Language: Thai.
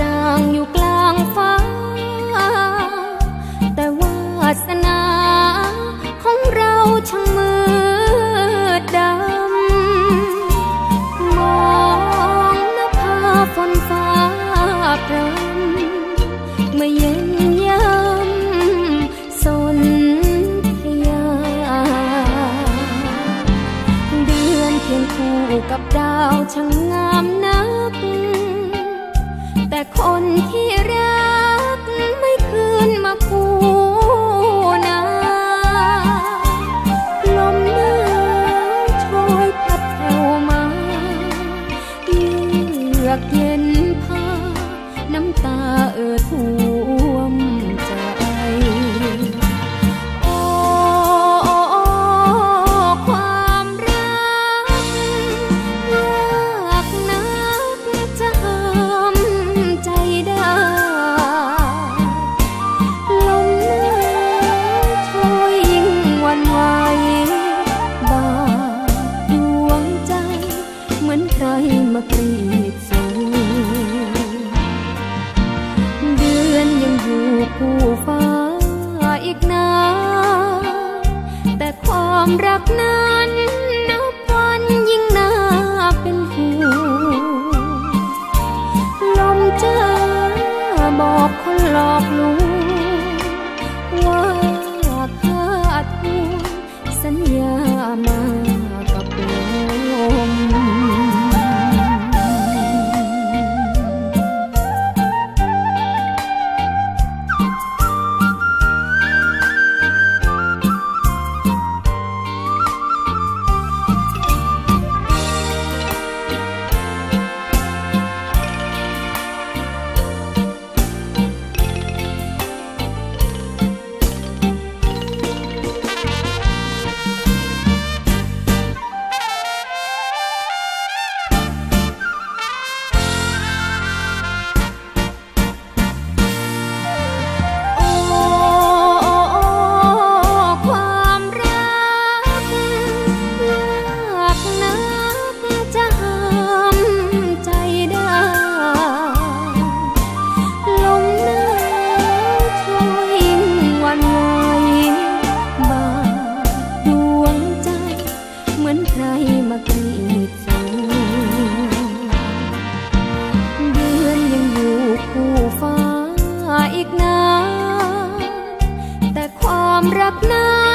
จางอยู่กลางฟ้า แต่วาสนาของเราช่างมืดดำ มองนภาฝนฟ้าพรำเมื่อเย็นยำสนธยา เดือนเคียงคู่กับดาวช่างงา อกเย็นพาน้ำตาเอ่อท่วมใจโอ้ความรักยากนักจะห้ามใจได้ลมหนาวโชยยิ่งหวันไหวบาดดวงใจเหมือนใครมากรี ความรักนั้นนับวันยิ่งน่าเป็นห่วงลมเจอบอกคนหลอกลวง আপনার